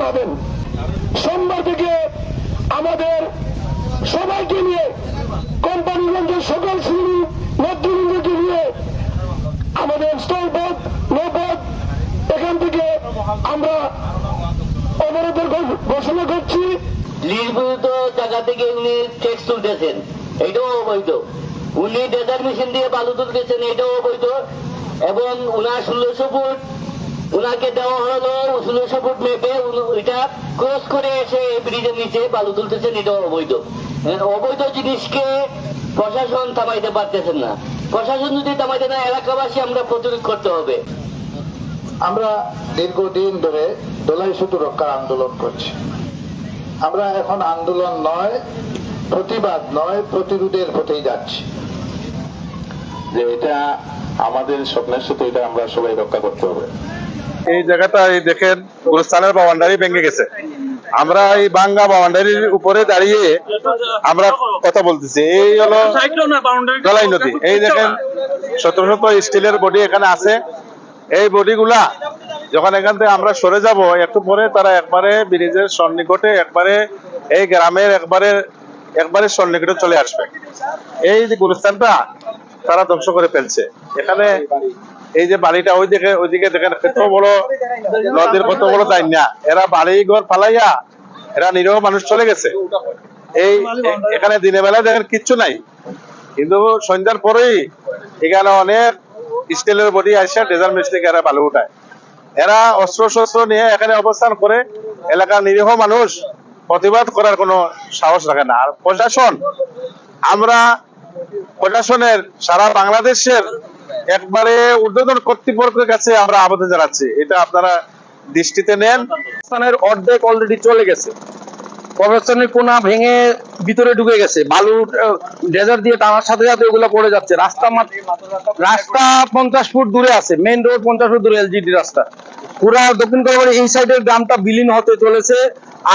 জানাবেন সোমবার থেকে আমাদের সবাইকে নিয়ে কোম্পানিগঞ্জের সকল শ্রেণি নেতৃবৃন্দকে নিয়ে আমাদের স্থলপথ নৌপথ এখান থেকে আমরা অবরোধের ঘোষণা করছি। জায়গা থেকে উনি তুলতেছেন। এটাও অবৈধ। উনি ডেজার মেশিন দিয়ে বালু তুলতেছেন, এটাও অবৈধ। এবং উনার ষোলোশো ফুট উনাকে দেওয়া হলো ষোলোশো ফুট মেপে এটা ক্রস করে এসে এই ব্রিজের নিচে বালু তুলতেছেন এটাও অবৈধ। অবৈধ জিনিসকে প্রশাসন থামাইতে পারতেছেন না। প্রশাসন যদি থামাইতে না এলাকাবাসী আমরা প্রতিরোধ করতে হবে। আমরা দীর্ঘদিন ধরে দোলাই সেতু রক্ষার আন্দোলন করছি। আমরা এখন আন্দোলন নয় প্রতিবাদ নয় প্রতিরোধের পথেই যাচ্ছি। যে এটা আমাদের স্বপ্নের সাথে এটা আমরা সবাই রক্ষা করতে হবে। এই জায়গাটা এই দেখেন, গুরুস্থানের বাউন্ডারি ভেঙে গেছে। আমরা এই বাঙ্গা বাউন্ডারির উপরে দাঁড়িয়ে আমরা কথা বলতেছি। এই হলো গলাই নদী। এই দেখেন শত শত স্টিলের বডি এখানে আছে। এই বডি গুলা যখন এখান থেকে আমরা সরে যাব, একটু পরে তারা একবারে ব্রিজের সন্নিকটে একবারে এই গ্রামের একবারে একবারে সন্নিকটে চলে আসবে। এই যে গুরুস্থানটা তারা ধ্বংস করে ফেলছে। এখানে এই যে বাড়িটা ওই দিকে ওইদিকে দেখেন, কত বড় নদীর কত বড় দাইন্যা। এরা বাড়ি ঘর ফালাইয়া এরা নিরীহ মানুষ চলে গেছে। এই এখানে দিনের বেলা দেখেন কিচ্ছু নাই। কিন্তু সন্ধ্যার পরেই এখানে অনেক স্টিলের বডি আসে ডেজার মিস্ত্রি এরা বালু উঠায়। এরা অস্ত্র শস্ত্র নিয়ে এখানে অবস্থান করে এলাকার নিরীহ মানুষ প্রতিবাদ করার কোনো সাহস রাখে না। আর প্রশাসন, আমরা প্রশাসনের সারা বাংলাদেশের একবারে ঊর্ধ্বতন কর্তৃপক্ষের কাছে আমরা আবেদন জানাচ্ছি। এটা আপনারা দৃষ্টিতে নেন। স্থানের অর্ধেক অলরেডি চলে গেছে। কোনা ভেঙে ভিতরে ঢুকে গেছে। বালু ডেজার্ট দিয়ে টানার সাথে সাথে ওগুলো পড়ে যাচ্ছে। রাস্তা রাস্তা পঞ্চাশ ফুট দূরে আছে। মেইন রোড পঞ্চাশ ফুট দূরে এলজিডি রাস্তা। পুরা দক্ষিণ কলকাতা এই সাইডের গ্রামটা বিলীন হতে চলেছে।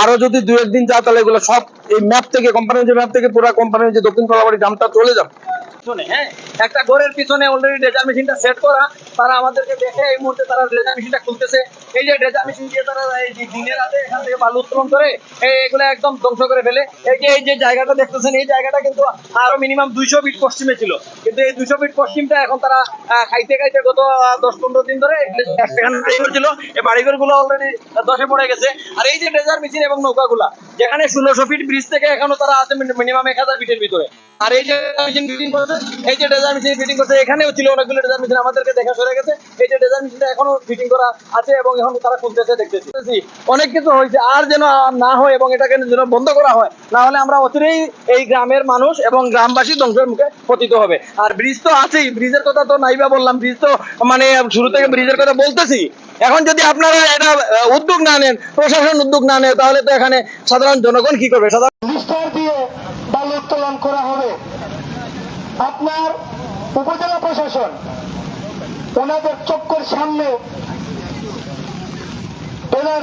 আরও যদি দু একদিন যায়, তাহলে এগুলো সব এই ম্যাপ থেকে কোম্পানির যে ম্যাপ থেকে পুরা কোম্পানির যে দক্ষিণ কলাবাড়ি গ্রামটা চলে যাবে। পিছনে হ্যাঁ? একটা ঘরের পিছনে অলরেডি মেশিনটা সেট করা। তারা আমাদেরকে দেখে এই মুহূর্তে তারা মেশিনটা খুলতেছে। এই যে মেশিন দিয়ে তারা এই যে দিনের রাতে এখান থেকে বালু উত্তোলন করে একদম ধ্বংস করে ফেলে। এই যে এই যে জায়গাটা দেখতেছেন, এই জায়গাটা কিন্তু আরও মিনিমাম দুইশো ফিট পশ্চিমে ছিল। কিন্তু এই দুইশো ফিট পশ্চিমটা এখন তারা খাইতে খাইতে গত দশ পনেরো দিন ধরে ছিল। এই বাড়িঘরগুলো অলরেডি দশে পড়ে গেছে। আর এই যে ডেজার মেশিন এবং নৌকাগুলা যেখানে ষোলোশো ফিট ব্রিজ থেকে এখনও তারা আছে মিনিমাম এক হাজার ফিটের ভিতরে। আর এই যে মেশিন ফিটিং করছে, এই যে ডেজার মেশিন ফিটিং করছে, এখানেও ছিল অনেকগুলো ডেজার মেশিন আমাদেরকে দেখা সরে গেছে। এই যে ডেজার মেশিনটা এখনও ফিটিং করা আছে এবং এখন তারা খুলতেছে দেখতেছি। অনেক কিছু হয়েছে, আর যেন না হয় এবং এটাকে যেন বন্ধ করা হয়, না হলে আমরা অচিরেই এই গ্রামের মানুষ এবং গ্রামবাসী ধ্বংসের মুখে পতিত হবে। আর ব্রিজ তো আছেই ব্রিজের কথা তো নাইবা বললাম ব্রিজ তো মানে শুরু থেকে ব্রিজের কথা বলতেছি। এখন যদি আপনারা এটা উদ্যোগ না নেন, প্রশাসন উদ্যোগ না নেয়, তাহলে তো এখানে সাধারণ জনগণ কি করবে? সাধারণ বালু উত্তোলন করা হবে। আপনার উপজেলা প্রশাসন, ওনাদের চক্কর সামনে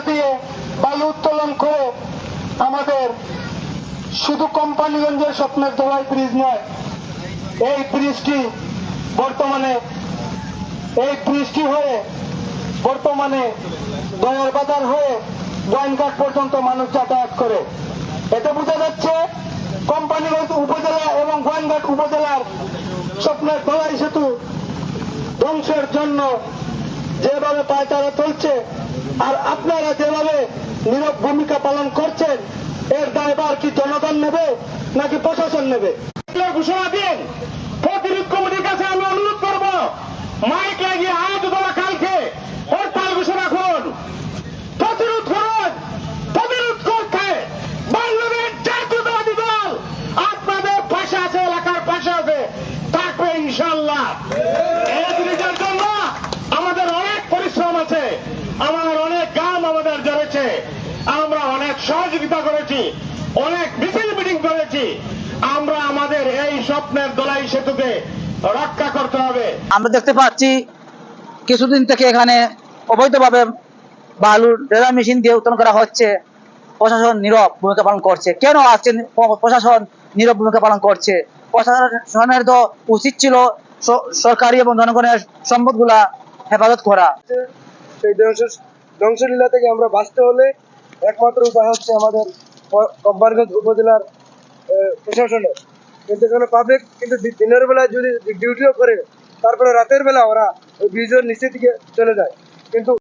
দিয়ে বালু উত্তোলন করে আমাদের শুধু কোম্পানিগঞ্জের স্বপ্নের দোলাই ব্রিজ নয়, এই ব্রিজটি বর্তমানে, এই ব্রিজটি হয়ে বর্তমানে দয়ার বাজার হয়ে গোয়েনঘাট পর্যন্ত মানুষ যাতায়াত করে। এতে বোঝা যাচ্ছে কোম্পানিগঞ্জ উপজেলা এবং গোয়েনঘাট উপজেলার স্বপ্নের দলাই সেতু ধ্বংসের জন্য যেভাবে পায়তারা চলছে আর আপনারা যেভাবে নীরব ভূমিকা পালন করছেন, এর দায়ভার কি জনগণ নেবে নাকি প্রশাসন নেবে? ঘোষণা দিন। প্রতিরোধ কমিটির কাছে আমি অনুরোধ করব, মাইক লাগিয়ে আজ তোলা কালকে হরতাল ঘোষণা করুন প্রতিরোধ করুন প্রতিরোধ করতে বাংলাদেশ জাতীয়তাবাদী দল আপনাদের পাশে আছে এলাকার পাশে আছে থাকবে ইনশাল্লাহ এই জিনিসের জন্য আমাদের অনেক পরিশ্রম আছে আমাদের অনেক গাম আমাদের জড়েছে আমরা অনেক সহযোগিতা করেছি অনেক মিছিল মিটিং করেছি আমরা আমাদের স্বপ্নের দোলাই সেতুকে রক্ষা করতে হবে। আমরা দেখতে পাচ্ছি কিছুদিন থেকে এখানে অবৈধভাবে বালু ডেলার মেশিন দিয়ে উত্তোলন করা হচ্ছে। প্রশাসন নীরব ভূমিকা পালন করছে। কেন আজকে প্রশাসন নীরব ভূমিকা পালন করছে? প্রশাসনের তো উচিত ছিল সরকারি এবং জনগণের সম্পদ সম্পদগুলা হেফাজত করা। সেই ধ্বংসলীলা থেকে আমরা বাঁচতে হলে একমাত্র উপায় হচ্ছে আমাদের ক- কোম্পানিগঞ্জ উপজেলার প্রশাসনের। কিন্তু এখানে পাবলিক কিন্তু দিনের বেলা যদি ডিউটিও করে, তারপরে রাতের বেলা ওরা ওই ব্রিজের নিচে দিকে চলে যায়। কিন্তু